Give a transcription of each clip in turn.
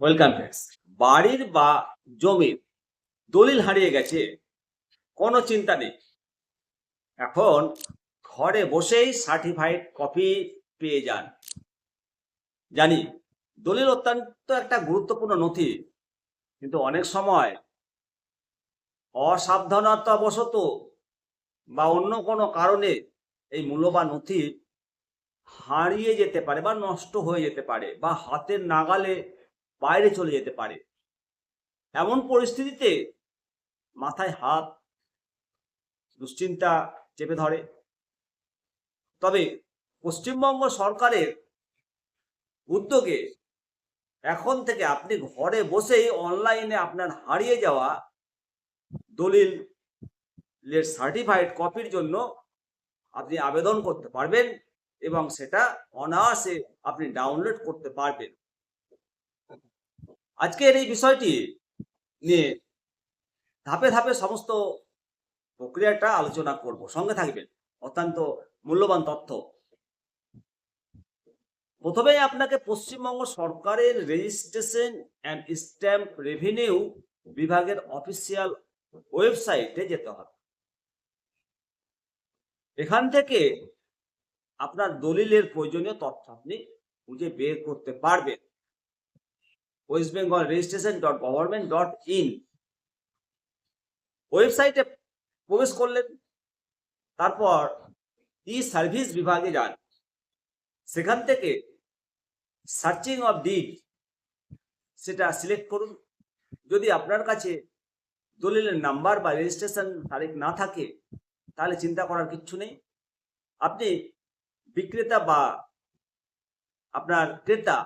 Welcome friends. বাড়ির বা জমির দলিল হারিয়ে গেছে, কোনো চিন্তা নেই। এখন ঘরে বসেই সার্টিফাইড কপি পেয়ে যান। জানি, দলিল অত্যন্ত একটা গুরুত্বপূর্ণ নথি, কিন্তু অনেক সময় অসাবধানতাবশত বা অন্য কোনো কারণে এই মূল্যবান নথি হারিয়ে যেতে পারে বা নষ্ট হয়ে যেতে পারে বা হাতের নাগালে বাইরে চলে যেতে পারে। এমন পরিস্থিতিতে মাথায় হাত, দুশ্চিন্তা চেপে ধরে। তবে পশ্চিমবঙ্গ সরকারের উদ্যোগে এখন থেকে আপনি ঘরে বসেই অনলাইনে আপনার হারিয়ে যাওয়া দলিলের সার্টিফাইড কপির জন্য আপনি আবেদন করতে পারবেন এবং সেটা অনায়াসে আপনি ডাউনলোড করতে পারবেন। আজকের এই বিষয়টি নিয়ে ধাপে ধাপে সমস্ত প্রক্রিয়াটা আলোচনা করব। সঙ্গে থাকবেন। অত্যন্ত মূল্যবান তথ্য। প্রথমে আপনাকে পশ্চিমবঙ্গ সরকারের রেজিস্ট্রেশন অ্যান্ড স্ট্যাম্প রেভিনিউ বিভাগের অফিসিয়াল ওয়েবসাইটে যেতে হবে। এখান থেকে আপনার দলিলের প্রয়োজনীয় তথ্য আপনি খুঁজে বের করতে পারবেন। West Bengal registration dot government dot in ওয়েবসাইটে প্রবেশ করলেন, তারপর ই সার্ভিস বিভাগে যান। সেখান থেকে সার্চিং অফ ডিড সেটা সিলেক্ট করুন। যদি আপনার কাছে দলিলের নাম্বার বা রেজিস্ট্রেশন তারিখ না থাকে, তাহলে চিন্তা করার কিচ্ছু নেই। আপনি বিক্রেতা বা আপনার ক্রেতা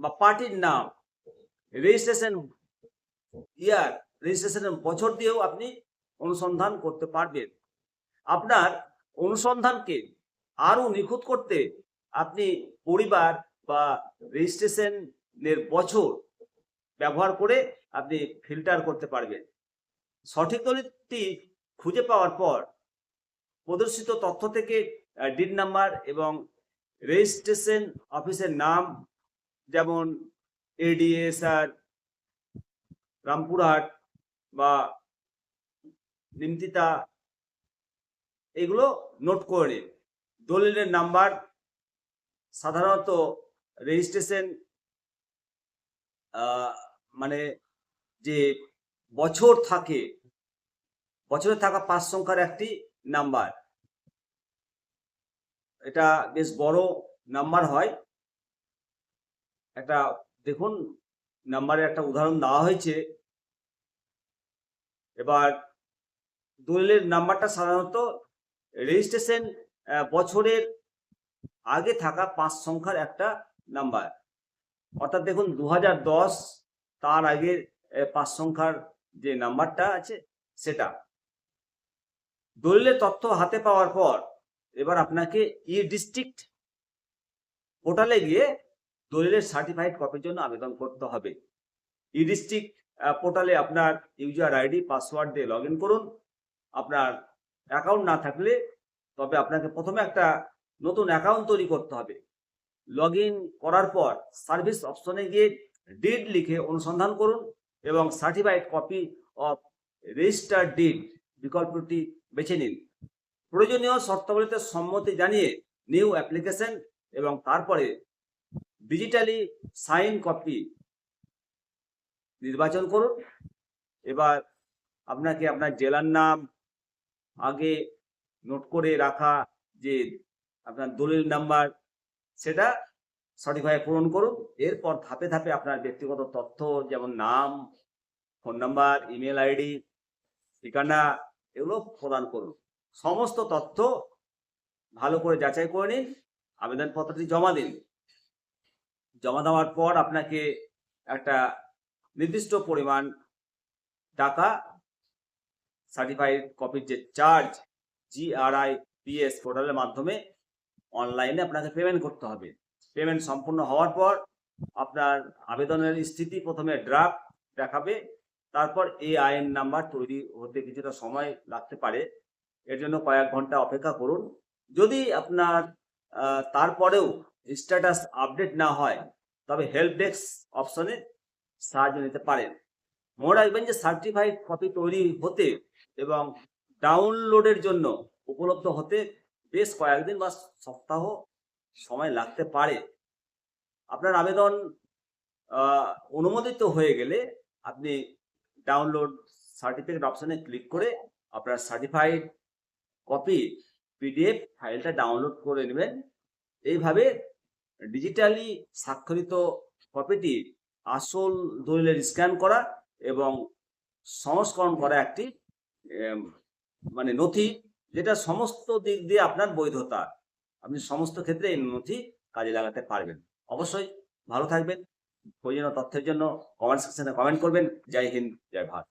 বা পার্টির নাম রেজিস্ট্রেশন ইয়ার রেজিস্ট্রেশনের বছর দিয়েও আপনি অনুসন্ধান করতে পারবেন। আপনার অনুসন্ধানকে আরও নিখুঁত করতে আপনি পরিবার বা রেজিস্ট্রেশনের বছর ব্যবহার করে আপনি ফিল্টার করতে পারবেন। সঠিক দলিলটি খুঁজে পাওয়ার পর প্রদর্শিত তথ্য থেকে ডিড নাম্বার এবং রেজিস্ট্রেশন অফিসের নাম যেমন এডিএসআর রামপুরহাট বা নিমতিতা এগুলো নোট করে নিন। দলিলের নাম্বার সাধারণত রেজিস্ট্রেশন মানে যে বছর থাকে, বছরে থাকা পাঁচ সংখ্যার একটি নাম্বার এটা বেশ বড় নাম্বার হয়। একটা দেখুন, নাম্বারে একটা উদাহরণ দেওয়া হয়েছে। এবার দলিলের নাম্বারটা সাধারণত রেজিস্ট্রেশন বছরের আগে থাকা পাঁচ সংখ্যার একটা নাম্বার। অর্থাৎ দেখুন দু হাজার দশ তার আগে পাঁচ সংখ্যার যে নাম্বারটা আছে, সেটা। দলিলের তথ্য হাতে পাওয়ার পর এবার আপনাকে ই ডিস্ট্রিক্ট পোর্টালে গিয়ে দলিলের সার্টিফাইড কপির জন্য আবেদন করতে হবে। ই ডিস্ট্রিক্ট পোর্টালে আপনার ইউজার আইডি পাসওয়ার্ড দিয়ে লগ করুন। আপনার অ্যাকাউন্ট না থাকলে তবে আপনাকে প্রথমে একটা নতুন অ্যাকাউন্ট তৈরি করতে হবে। লগ করার পর সার্ভিস অপশনে গিয়ে ডিড লিখে অনুসন্ধান করুন এবং certified copy of register deed বিকল্পটি বেছে নিন। প্রয়োজনীয় শর্তাবলীতে সম্মতি জানিয়ে নিউ অ্যাপ্লিকেশন এবং তারপরে ডিজিটালি সাইন কপি নির্বাচন করুন। এবার আপনাকে আপনার জেলার নাম আগে নোট করে রাখা যে আপনার দলিল নাম্বার সেটা সঠিকভাবে পূরণ করুন। এরপর ধাপে ধাপে আপনার ব্যক্তিগত তথ্য যেমন নাম ফোন নাম্বার ইমেল আইডি ঠিকানা এগুলো প্রদান করুন। সমস্ত তথ্য ভালো করে যাচাই করে নিন। আবেদনপত্রটি জমা দিন। জমা দেওয়ার পর আপনাকে একটা নির্দিষ্ট পরিমাণ টাকা সার্টিফাইড কপির যে চার্জ জিআরআই পিএস পোর্টালের মাধ্যমে অনলাইনে আপনাকে পেমেন্ট করতে হবে। পেমেন্ট সম্পূর্ণ হওয়ার পর আপনার আবেদনের স্থিতি প্রথমে ড্রাফট দেখাবে, তারপর এই আইন নাম্বার তৈরি হতে কিছুটা সময় লাগতে পারে। এর জন্য কয়েক ঘণ্টা অপেক্ষা করুন। যদি আপনার তারপরেও স্ট্যাটাস আপডেট না হয়, তবে হেল্প ডেস্ক অপশনে সাহায্য নিতে পারেন মনে রাখবেন যে সার্টিফাইড কপি তৈরি হতে এবং ডাউনলোডের জন্য উপলব্ধ হতে বেশ কয়েকদিন বা সপ্তাহ সময় লাগতে পারে। আপনার আবেদন অনুমোদিত হয়ে গেলে আপনি ডাউনলোড সার্টিফিকেট অপশনে ক্লিক করে আপনার সার্টিফাইড কপি পিডিএফ ফাইলটা ডাউনলোড করে নেবেন। এইভাবে ডিজিটালি স্বাক্ষরিত কপিটি আসল দলিলের স্ক্যান করা এবং সংস্করণ করা একটি মানে নথি যেটা সমস্ত দিক দিয়ে আপনার বৈধতা। আপনি সমস্ত ক্ষেত্রে এই নথি কাজে লাগাতে পারবেন। অবশ্যই ভালো থাকবেন। প্রয়োজনীয় তথ্যের জন্য কমেন্ট সেকশনে কমেন্ট করবেন। জয় হিন্দ, জয় ভারত।